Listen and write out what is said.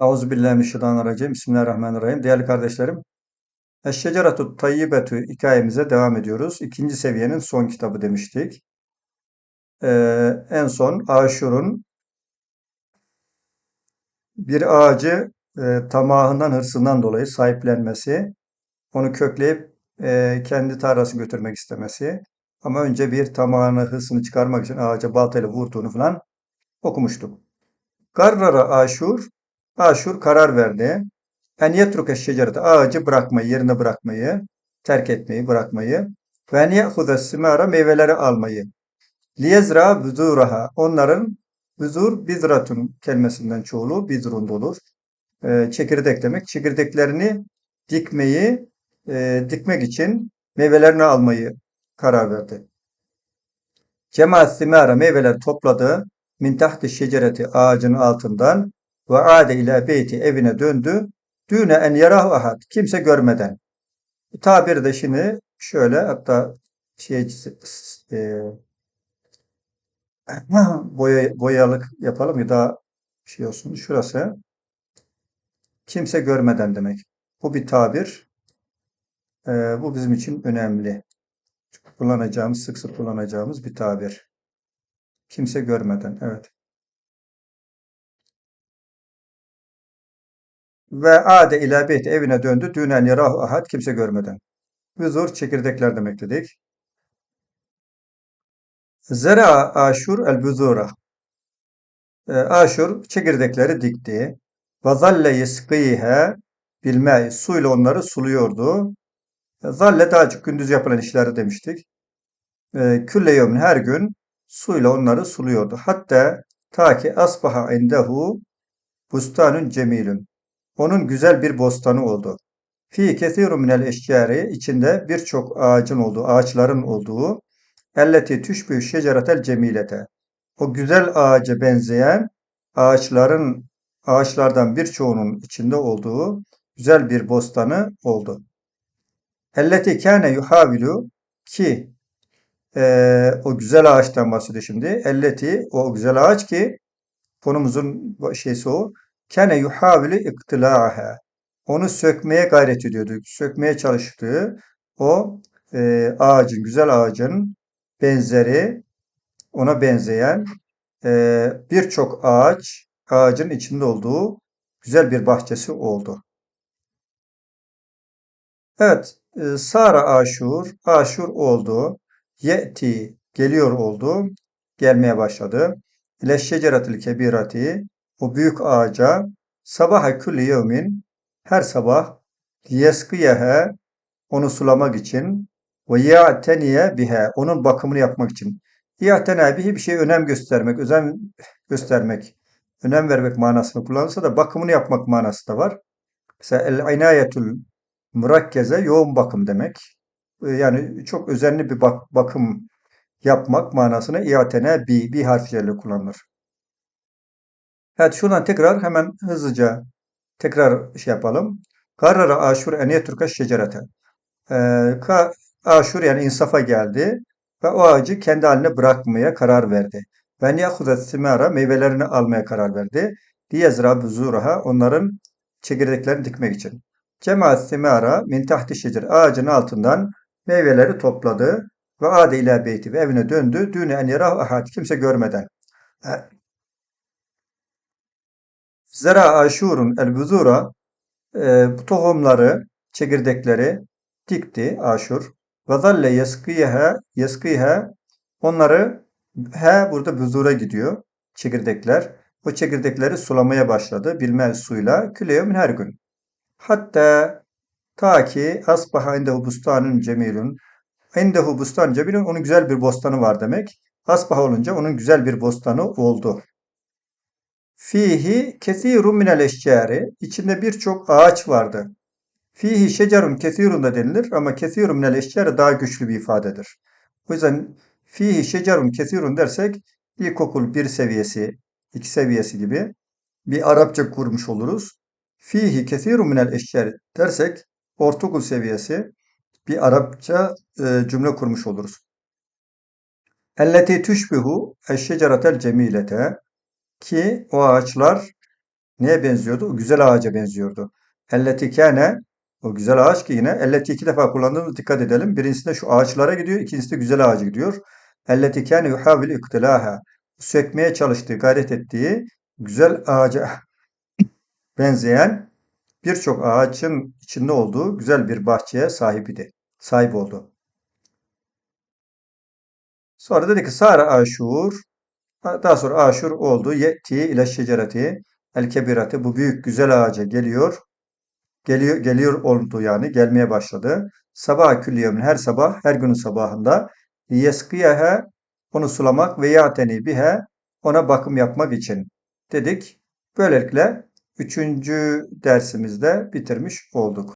Euzubillahimineşşeytanirracim. Bismillahirrahmanirrahim. Değerli kardeşlerim, Eşşeceratut Tayyibetu hikayemize devam ediyoruz. İkinci seviyenin son kitabı demiştik. Ee, en son Aşur'un bir ağacı e, tamahından, hırsından dolayı sahiplenmesi, onu kökleyip e, kendi tarlası götürmek istemesi. Ama önce bir tamahını, hırsını çıkarmak için ağaca baltayla vurduğunu falan okumuştuk. Garrara Aşur Aşur karar verdi. En yetruke şecerete ağacı bırakmayı, yerine bırakmayı, terk etmeyi, bırakmayı. Ve en ye'hude simara meyveleri almayı. Liyezra buzuraha. Onların buzur bizratun kelimesinden çoğulu bizrun olur. Ee, çekirdek demek. Çekirdeklerini dikmeyi, e, dikmek için meyvelerini almayı karar verdi. Cemaat simara meyveler topladı. Min tahti şecereti ağacın altından ve ade ile beyti evine döndü. Düne en yarahu ahad. Kimse görmeden. Tabir de şimdi şöyle hatta şey e, boya, boyalık yapalım ya daha şey olsun. Şurası kimse görmeden demek. Bu bir tabir. E, bu bizim için önemli. Kullanacağımız, sık sık kullanacağımız bir tabir. Kimse görmeden. Evet. Ve ade ila beyt evine döndü. Dünen yarahu ahad kimse görmeden. Huzur çekirdekler demek dedik. Zera aşur el buzura. E, aşur çekirdekleri dikti. Ve zalle yeskîhe bilme suyla onları suluyordu. Zalle daha çok gündüz yapılan işleri demiştik. E, külle yevmin her gün suyla onları suluyordu. Hatta ta ki asbaha indehu bustanun cemilun. Onun güzel bir bostanı oldu. Fi kesirun minel eşyari içinde birçok ağacın olduğu, ağaçların olduğu elleti tüşbü şeceretel cemilete. O güzel ağaca benzeyen ağaçların ağaçlardan birçoğunun içinde olduğu güzel bir bostanı oldu. Elleti kâne yuhavilu ki e, o güzel ağaçtan bahsediyor şimdi. Elleti o güzel ağaç ki konumuzun şeysi o. Kene yuhavili iktilâhe. Onu sökmeye gayret ediyordu. Sökmeye çalıştığı o e, ağacın, güzel ağacın benzeri, ona benzeyen e, birçok ağaç, ağacın içinde olduğu güzel bir bahçesi oldu. Evet, e, Sara Aşur, Aşur oldu. Yeti, geliyor oldu. Gelmeye başladı. İle şeceratil kebirati, o büyük ağaca sabaha kulli yevmin her sabah liyeskiyehe onu sulamak için ve ya'teniye bihe onun bakımını yapmak için. Ya'tene bihi bir şey önem göstermek, özen göstermek, önem vermek manasını kullanırsa da bakımını yapmak manası da var. Mesela el-inayetul murakkeze yoğun bakım demek. Ee, yani çok özenli bir bak bakım yapmak manasına i'tene bi, bi harfiyle kullanılır. Evet şuradan tekrar hemen hızlıca tekrar şey yapalım. Karara aşur en yeturka şecerete. Ee, aşur yani insafa geldi ve o ağacı kendi haline bırakmaya karar verdi. Ben yahuzet simara meyvelerini almaya karar verdi. Diyezra buzuraha onların çekirdeklerini dikmek için. Cemaat simara min tahti şecer ağacın altından meyveleri topladı ve ade ila beyti ve evine döndü. Düğüne en yarah ahad kimse görmeden. Zera aşurun el buzura e, tohumları, çekirdekleri dikti aşur. Ve zalle yeskiyehe yeskiyehe onları he burada buzura gidiyor çekirdekler. O çekirdekleri sulamaya başladı bilmez suyla küleyevmin her gün. Hatta ta ki asbaha indehu bustanın cemilun indehu bustan cemilun onun güzel bir bostanı var demek. Asbaha olunca onun güzel bir bostanı oldu. Fihi kesirun minel eşcari. İçinde birçok ağaç vardı. Fihi şecerun kesirun da denilir ama kesirun minel eşcari daha güçlü bir ifadedir. O yüzden fihi şecerun kesirun dersek ilkokul bir seviyesi, iki seviyesi gibi bir Arapça kurmuş oluruz. Fihi kesirun minel eşcari dersek ortaokul seviyesi bir Arapça e, cümle kurmuş oluruz. Elleti tüşbihu eşşeceratel cemilete ki o ağaçlar neye benziyordu? O güzel ağaca benziyordu. Elleti kâne o güzel ağaç ki yine elleti iki defa kullandığımız dikkat edelim. Birincisinde şu ağaçlara gidiyor, ikincisinde güzel ağaca gidiyor. Elleti kâne yuhavil iktilâha sökmeye çalıştığı, gayret ettiği güzel ağaca benzeyen birçok ağaçın içinde olduğu güzel bir bahçeye sahip idi. Sahip oldu. Sonra dedi ki Sara Aşur daha sonra Aşur oldu. Yetti ile şecereti el kebirati bu büyük güzel ağaca geliyor. Geliyor geliyor oldu yani gelmeye başladı. Sabah külliyevmin her sabah her günün sabahında yeskiyehe onu sulamak ve yateni bihe ona bakım yapmak için dedik. Böylelikle üçüncü dersimizde bitirmiş olduk.